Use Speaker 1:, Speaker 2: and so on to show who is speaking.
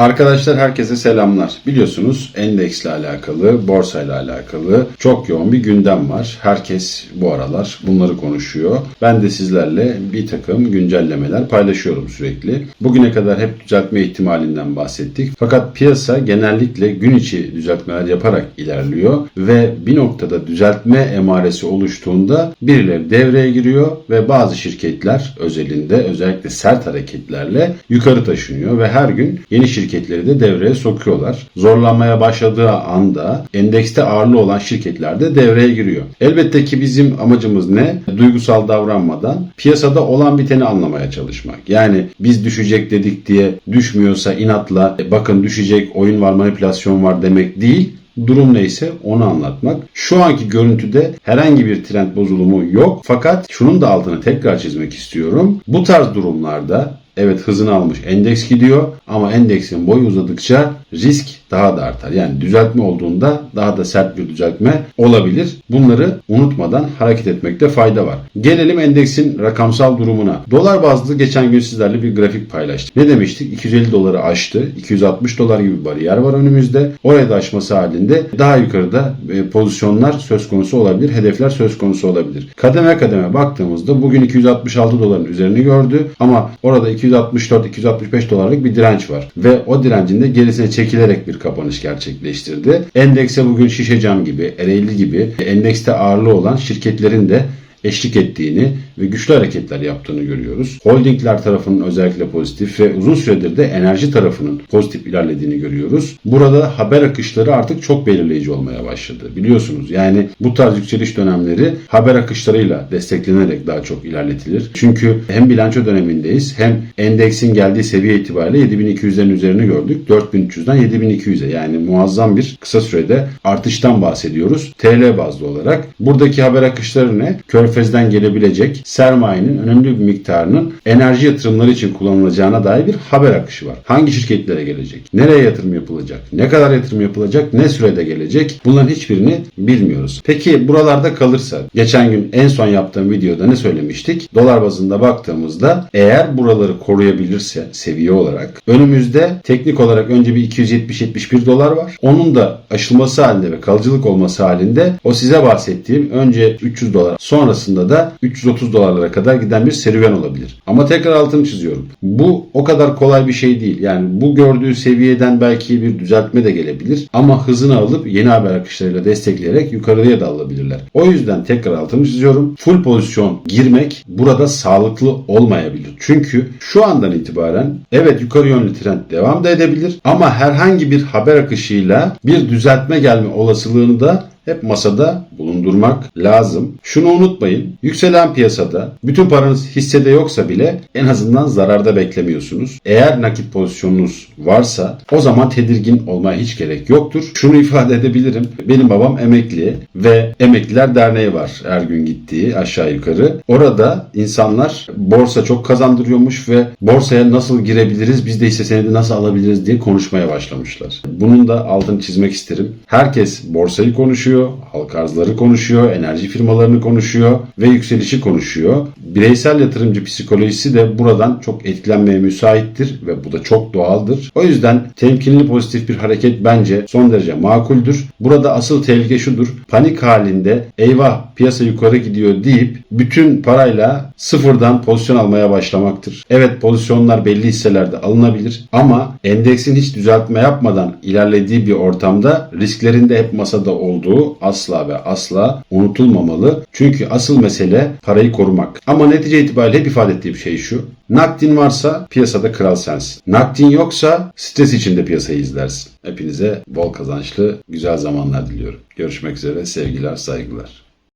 Speaker 1: Arkadaşlar herkese selamlar. Biliyorsunuz endeksle alakalı, borsayla alakalı çok yoğun bir gündem var. Herkes bu aralar bunları konuşuyor. Ben de sizlerle bir takım güncellemeler paylaşıyorum sürekli. Bugüne kadar hep düzeltme ihtimalinden bahsettik. Fakat piyasa genellikle gün içi düzeltmeler yaparak ilerliyor ve bir noktada düzeltme emaresi oluştuğunda birileri devreye giriyor ve bazı şirketler özelinde özellikle sert hareketlerle yukarı taşınıyor ve her gün yeni şirketleri de devreye sokuyorlar. Zorlanmaya başladığı anda endekste ağırlığı olan şirketler de devreye giriyor. Elbette ki bizim amacımız ne? Duygusal davranmadan piyasada olan biteni anlamaya çalışmak. Yani biz düşecek dedik diye düşmüyorsa inatla "E, bakın düşecek oyun var manipülasyon var demek değil durum neyse onu anlatmak. Şu anki görüntüde herhangi bir trend bozulumu yok. Fakat şunun da altını tekrar çizmek istiyorum. Bu tarz durumlarda Evet hızını almış endeks gidiyor. Ama endeksin boyu uzadıkça risk daha da artar. Yani düzeltme olduğunda daha da sert bir düzeltme olabilir. Bunları unutmadan hareket etmekte fayda var. Gelelim endeksin rakamsal durumuna. Dolar bazlı geçen gün sizlerle bir grafik paylaştık. Ne demiştik? 250 doları aştı. 260 dolar gibi bir bariyer var önümüzde. Oraya da aşması halinde daha yukarıda e, pozisyonlar söz konusu olabilir. Hedefler söz konusu olabilir. Kademe kademe baktığımızda bugün 266 doların üzerini gördü ama orada 264-265 dolarlık bir direnç var. Ve o direncin de gerisine çekilerek bir kapanış gerçekleştirdi. Endekse bugün şişe cam gibi, Ereğli gibi endekste ağırlığı olan şirketlerin de eşlik ettiğini ve güçlü hareketler yaptığını görüyoruz. Holdingler tarafının özellikle pozitif ve uzun süredir de enerji tarafının pozitif ilerlediğini görüyoruz. Burada haber akışları artık çok belirleyici olmaya başladı. Biliyorsunuz yani bu tarz yükseliş dönemleri haber akışlarıyla desteklenerek daha çok ilerletilir. Çünkü hem bilanço dönemindeyiz hem endeksin geldiği seviye itibariyle 7200'lerin üzerini gördük. 4300'den 7200'e yani muazzam bir kısa sürede artıştan bahsediyoruz. TL bazlı olarak. Buradaki haber akışları ne? Körfez'den gelebilecek sermayenin önemli bir miktarının enerji yatırımları için kullanılacağına dair bir haber akışı var. Hangi şirketlere gelecek? Nereye yatırım yapılacak? Ne kadar yatırım yapılacak? Ne sürede gelecek? Bunların hiçbirini bilmiyoruz. Peki buralarda kalırsa geçen gün en son yaptığım videoda ne söylemiştik? Dolar bazında baktığımızda eğer buraları koruyabilirse seviye olarak önümüzde teknik olarak önce bir 270-71 dolar var. Onun da aşılması halinde ve kalıcılık olması halinde o size bahsettiğim önce 300 dolar sonrasında da 330 dolarlara kadar giden bir serüven olabilir. Ama tekrar altını çiziyorum. Bu o kadar kolay bir şey değil. Yani bu gördüğü seviyeden belki bir düzeltme de gelebilir. Ama hızını alıp yeni haber akışlarıyla destekleyerek yukarıya da alabilirler. O yüzden tekrar altını çiziyorum. Full pozisyon girmek burada sağlıklı olmayabilir. Çünkü şu andan itibaren evet yukarı yönlü trend devam da edebilir. Ama herhangi bir haber akışıyla bir düzeltme gelme olasılığını da hep masada bulundurmak lazım. Şunu unutmayın. Yükselen piyasada bütün paranız hissede yoksa bile en azından zararda beklemiyorsunuz. Eğer nakit pozisyonunuz varsa o zaman tedirgin olmaya hiç gerek yoktur. Şunu ifade edebilirim. Benim babam emekli ve Emekliler Derneği var her gün gittiği aşağı yukarı. Orada insanlar borsa çok kazandırıyormuş ve borsaya nasıl girebiliriz biz de hisse senedi nasıl alabiliriz diye konuşmaya başlamışlar. Bunun da altını çizmek isterim. Herkes borsayı konuşuyor, halk arzları konuşuyor, enerji firmalarını konuşuyor ve yükselişi konuşuyor. Bireysel yatırımcı psikolojisi de buradan çok etkilenmeye müsaittir ve bu da çok doğaldır. O yüzden temkinli pozitif bir hareket bence son derece makuldür. Burada asıl tehlike şudur. Panik halinde eyvah piyasa yukarı gidiyor deyip bütün parayla sıfırdan pozisyon almaya başlamaktır. Evet pozisyonlar belli hisselerde alınabilir ama endeksin hiç düzeltme yapmadan ilerlediği bir ortamda risklerin de hep masada olduğu asla ve asla unutulmamalı. Çünkü asıl mesele parayı korumak. Ama netice itibariyle hep ifade ettiğim şey şu. Nakdin varsa piyasada kral sensin. Nakdin yoksa stres içinde piyasayı izlersin. Hepinize bol kazançlı güzel zamanlar diliyorum. Görüşmek üzere sevgiler saygılar.